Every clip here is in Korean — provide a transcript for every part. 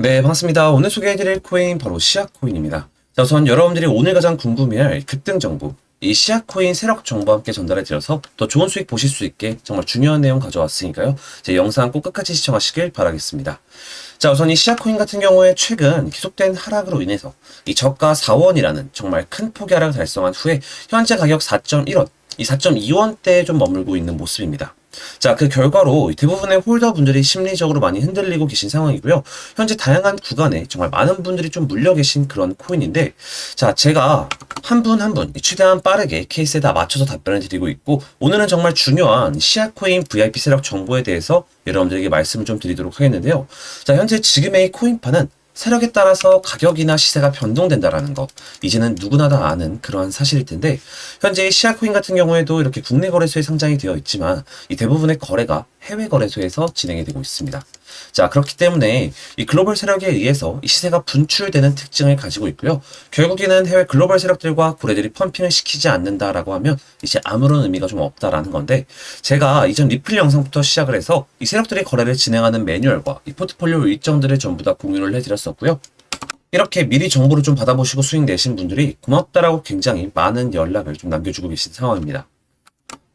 네, 반갑습니다. 오늘 소개해드릴 코인 바로 시아코인입니다. 자, 우선 여러분들이 오늘 가장 궁금해할 급등 정보, 이 시아코인 세력 정보와 함께 전달해드려서 더 좋은 수익 보실 수 있게 정말 중요한 내용 가져왔으니까요. 제 영상 꼭 끝까지 시청하시길 바라겠습니다. 자, 우선 이 시아코인 같은 경우에 최근 계속된 하락으로 인해서 이 저가 4원이라는 정말 큰 폭의 하락을 달성한 후에 현재 가격 4.1원, 이 4.2원대에 좀 머물고 있는 모습입니다. 자, 그 결과로 대부분의 홀더 분들이 심리적으로 많이 흔들리고 계신 상황이고요. 현재 다양한 구간에 정말 많은 분들이 좀 물려 계신 그런 코인인데, 자, 제가 한 분 한 분 최대한 빠르게 케이스에 다 맞춰서 답변을 드리고 있고, 오늘은 정말 중요한 시아코인 VIP 세력 정보에 대해서 여러분들에게 말씀을 좀 드리도록 하겠는데요. 자, 현재 지금의 이 코인판은 세력에 따라서 가격이나 시세가 변동된다라는 거 이제는 누구나 다 아는 그러한 사실일 텐데 현재 이 시아코인 같은 경우에도 이렇게 국내 거래소에 상장이 되어 있지만 이 대부분의 거래가 해외 거래소에서 진행이 되고 있습니다. 자 그렇기 때문에 이 글로벌 세력에 의해서 이 시세가 분출되는 특징을 가지고 있고요. 결국에는 해외 글로벌 세력들과 고래들이 펌핑을 시키지 않는다라고 하면 이제 아무런 의미가 좀 없다라는 건데 제가 이전 리플 영상부터 시작을 해서 이 세력들이 거래를 진행하는 매뉴얼과 이 포트폴리오 일정들을 전부 다 공유를 해드렸 었고요. 이렇게 미리 정보를 좀 받아보시고 수익 내신 분들이 고맙다라고 굉장히 많은 연락을 좀 남겨주고 계신 상황입니다.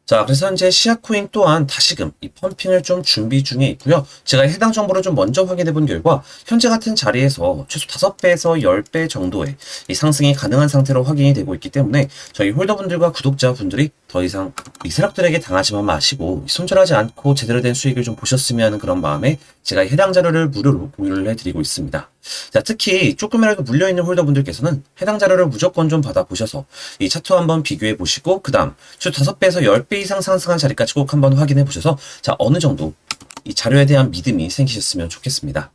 자, 그래서 현재 시아코인 또한 다시금 이 펌핑을 좀 준비 중에 있고요. 제가 해당 정보를 좀 먼저 확인해 본 결과 현재 같은 자리에서 최소 5배에서 10배 정도의 이 상승이 가능한 상태로 확인이 되고 있기 때문에 저희 홀더분들과 구독자분들이 더 이상 이 세력들에게 당하지만 마시고 손절하지 않고 제대로 된 수익을 좀 보셨으면 하는 그런 마음에 제가 이 해당 자료를 무료로 공유를 해드리고 있습니다. 자, 특히 조금이라도 물려있는 홀더분들께서는 해당 자료를 무조건 좀 받아보셔서 이 차트 한번 비교해 보시고 그 다음 최소 5배에서 10배 이상 상승한 자리까지 꼭 한번 확인해 보셔서 자, 어느 정도 이 자료에 대한 믿음이 생기셨으면 좋겠습니다.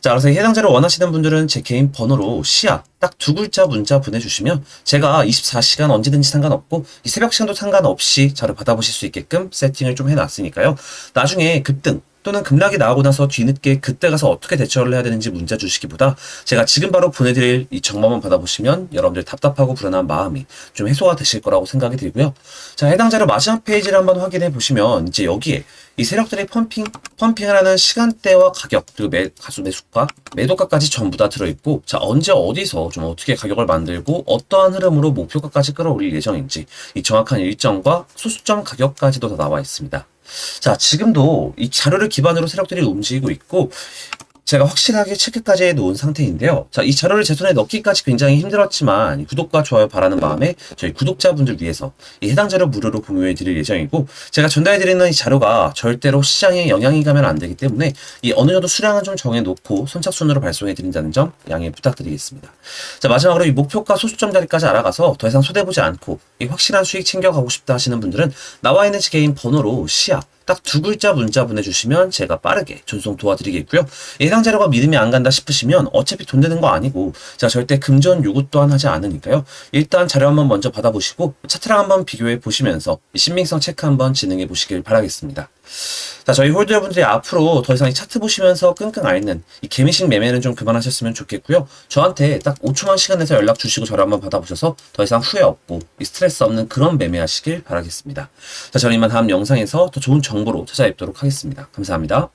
자, 그래서 이 해당 자료 원하시는 분들은 제 개인 번호로 시야 딱 두 글자 문자 보내주시면 제가 24시간 언제든지 상관없고 이 새벽 시간도 상관없이 자료 받아보실 수 있게끔 세팅을 좀 해놨으니까요. 나중에 급등 또는 급락이 나오고 나서 뒤늦게 그때 가서 어떻게 대처를 해야 되는지 문자 주시기보다 제가 지금 바로 보내드릴 이 정보만 받아보시면 여러분들 답답하고 불안한 마음이 좀 해소가 되실 거라고 생각이 들고요. 자, 해당 자료 마지막 페이지를 한번 확인해 보시면 이제 여기에 이 세력들의 펌핑, 펌핑을 하는 시간대와 가격, 그리고 매, 가수 매수가, 매도가까지 전부 다 들어있고, 자, 언제 어디서 좀 어떻게 가격을 만들고, 어떠한 흐름으로 목표가까지 끌어올릴 예정인지, 이 정확한 일정과 소수점 가격까지도 다 나와 있습니다. 자, 지금도 이 자료를 기반으로 세력들이 움직이고 있고, 제가 확실하게 체크까지 해놓은 상태인데요. 자, 이 자료를 제 손에 넣기까지 굉장히 힘들었지만 이 구독과 좋아요 바라는 마음에 저희 구독자분들 위해서 이 해당 자료 무료로 공유해 드릴 예정이고 제가 전달해 드리는 이 자료가 절대로 시장에 영향이 가면 안 되기 때문에 이 어느 정도 수량은 좀 정해 놓고 선착순으로 발송해 드린다는 점 양해 부탁드리겠습니다. 자, 마지막으로 이 목표가 소수점 자리까지 알아가서 더 이상 손해보지 않고 이 확실한 수익 챙겨가고 싶다 하시는 분들은 나와 있는 제 개인 번호로 시야 딱 두 글자 문자 보내주시면 제가 빠르게 전송 도와드리겠고요. 해당 자료가 믿음이 안 간다 싶으시면 어차피 돈 되는 거 아니고 제가 절대 금전 요구 또한 하지 않으니까요. 일단 자료 한번 먼저 받아보시고 차트랑 한번 비교해 보시면서 이 신빙성 체크 한번 진행해 보시길 바라겠습니다. 자, 저희 홀더분들이 앞으로 더 이상 이 차트 보시면서 끙끙 앓는 이 개미식 매매는 좀 그만하셨으면 좋겠고요. 저한테 딱 5초만 시간 내서 연락 주시고 저를 한번 받아보셔서 더 이상 후회 없고 이 스트레스 없는 그런 매매하시길 바라겠습니다. 자, 저는 이만 다음 영상에서 더 좋은 정보로 찾아뵙도록 하겠습니다. 감사합니다.